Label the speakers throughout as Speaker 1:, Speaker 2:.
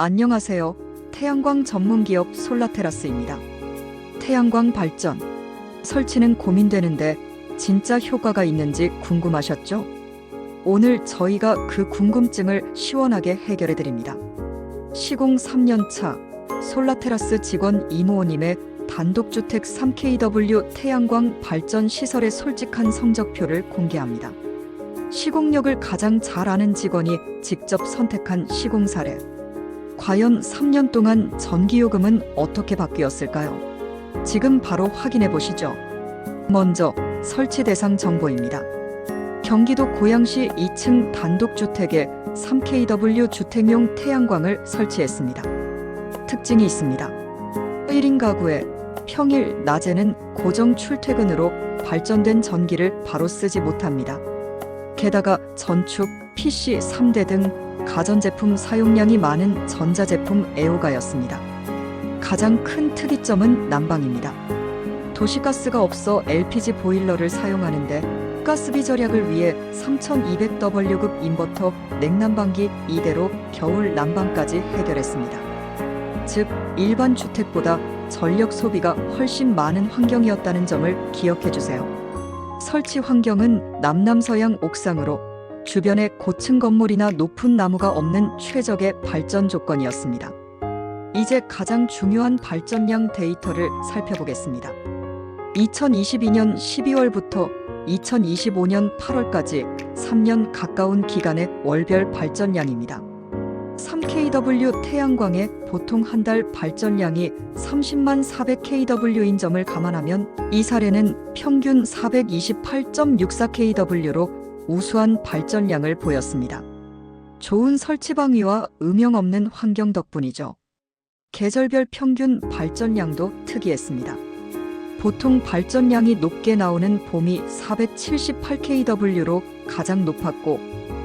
Speaker 1: 안녕하세요. 태양광 전문 기업 솔라테라스입니다. 태양광 발전. 설치는 고민되는데 진짜 효과가 있는지 궁금하셨죠? 오늘 저희가 그 궁금증을 시원하게 해결해 드립니다. 시공 3년 차 솔라테라스 직원 이모님의 단독주택 3kW 태양광 발전 시설의 솔직한 성적표를 공개합니다. 시공력을 가장 잘 아는 직원이 직접 선택한 시공 사례. 과연 3년 동안 전기요금은 어떻게 바뀌었을까요? 지금 바로 확인해 보시죠. 먼저 설치 대상 정보입니다. 경기도 고양시 2층 단독주택에 3kW 주택용 태양광을 설치했습니다. 특징이 있습니다. 1인 가구에 평일 낮에는 고정 출퇴근으로 발전된 전기를 바로 쓰지 못합니다. 게다가 전축, PC 3대 등 가전제품 사용량이 많은 전자제품 애호가였습니다. 가장 큰 특이점은 난방입니다. 도시가스가 없어 LPG 보일러를 사용하는데 가스비 절약을 위해 3200W급 인버터 냉난방기 이대로 겨울 난방까지 해결했습니다. 즉, 일반 주택보다 전력 소비가 훨씬 많은 환경이었다는 점을 기억해 주세요. 설치 환경은 남남서양 옥상으로 주변에 고층 건물이나 높은 나무가 없는 최적의 발전 조건이었습니다. 이제 가장 중요한 발전량 데이터를 살펴보겠습니다. 2022년 12월부터 2025년 8월까지 3년 가까운 기간의 월별 발전량입니다. 3kW 태양광의 보통 한 달 발전량이 30만 400kW인 점을 감안하면 이 사례는 평균 428.64kW로 우수한 발전량을 보였습니다. 좋은 설치 방위와 음영 없는 환경 덕분이죠. 계절별 평균 발전량도 특이했습니다. 보통 발전량이 높게 나오는 봄이 478kW로 가장 높았고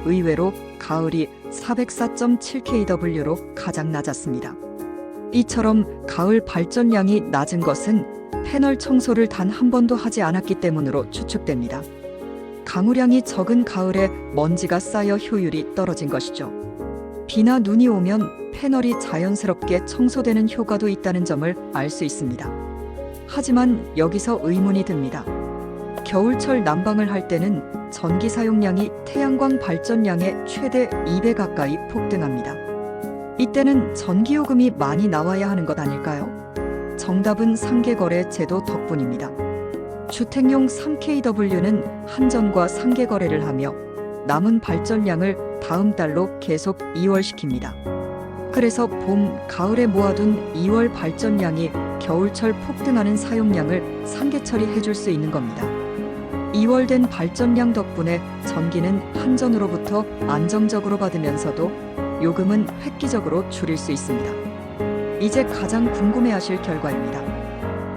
Speaker 1: 의외로 가을이 404.7kW로 가장 낮았습니다. 이처럼 가을 발전량이 낮은 것은 패널 청소를 단 한 번도 하지 않았기 때문으로 추측됩니다. 강우량이 적은 가을에 먼지가 쌓여 효율이 떨어진 것이죠. 비나 눈이 오면 패널이 자연스럽게 청소되는 효과도 있다는 점을 알 수 있습니다. 하지만 여기서 의문이 듭니다. 겨울철 난방을 할 때는 전기 사용량이 태양광 발전량의 최대 2배 가까이 폭등합니다. 이때는 전기요금이 많이 나와야 하는 것 아닐까요? 정답은 상계거래 제도 덕분입니다. 주택용 3kW는 한전과 상계거래를 하며 남은 발전량을 다음 달로 계속 2월시킵니다. 그래서 봄, 가을에 모아둔 2월 발전량이 겨울철 폭등하는 사용량을 상계 처리 해 줄 수 있는 겁니다. 2월 된 발전량 덕분에 전기는 한전으로부터 안정적으로 받으면서도 요금은 획기적으로 줄일 수 있습니다. 이제 가장 궁금해하실 결과입니다.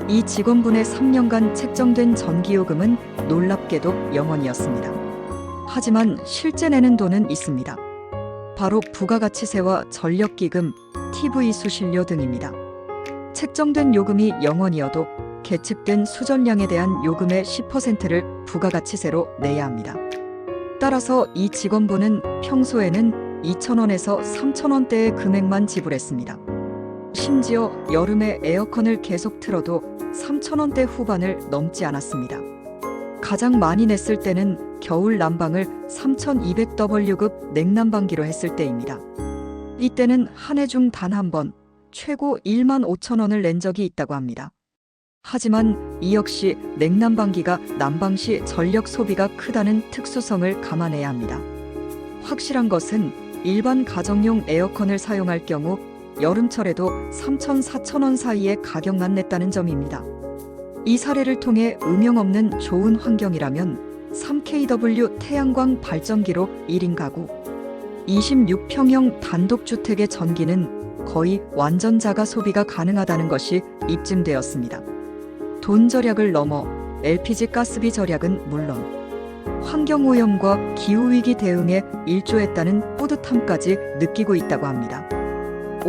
Speaker 1: 이 직원분의 3년간 책정된 전기요금은 놀랍게도 0원이었습니다. 하지만 실제 내는 돈은 있습니다. 바로 부가가치세와 전력기금, TV 수신료 등입니다. 책정된 요금이 0원이어도 계측된 수전량에 대한 요금의 10%를 부가가치세로 내야 합니다. 따라서 이 직원분은 평소에는 2,000원에서 3,000원대의 금액만 지불했습니다. 심지어 여름에 에어컨을 계속 틀어도 3,000원대 후반을 넘지 않았습니다. 가장 많이 냈을 때는 겨울 난방을 3,200W급 냉난방기로 했을 때입니다. 이때는 한 해 중 단 한 번 최고 1만 5천 원을 낸 적이 있다고 합니다. 하지만 이 역시 냉난방기가 난방 시 전력 소비가 크다는 특수성을 감안해야 합니다. 확실한 것은 일반 가정용 에어컨을 사용할 경우 여름철에도 3천 4천 원 사이에 가격만 냈다는 점입니다. 이 사례를 통해 음영 없는 좋은 환경이라면 3kW 태양광 발전기로 1인 가구 26평형 단독주택의 전기는 거의 완전 자가 소비가 가능하다는 것이 입증되었습니다. 돈 절약을 넘어 LPG 가스비 절약은 물론 환경오염과 기후위기 대응에 일조했다는 뿌듯함까지 느끼고 있다고 합니다.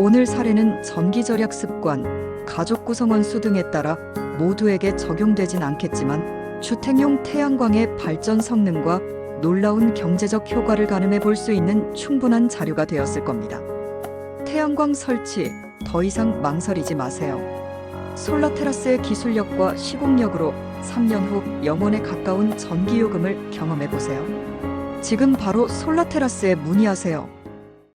Speaker 1: 오늘 사례는 전기 절약 습관, 가족 구성원 수 등에 따라 모두에게 적용되진 않겠지만 주택용 태양광의 발전 성능과 놀라운 경제적 효과를 가늠해 볼 수 있는 충분한 자료가 되었을 겁니다. 태양광 설치 더 이상 망설이지 마세요. 솔라 테라스의 기술력과 시공력으로 3년 후 영혼에 가까운 전기요금을 경험해 보세요. 지금 바로 솔라 테라스에 문의하세요.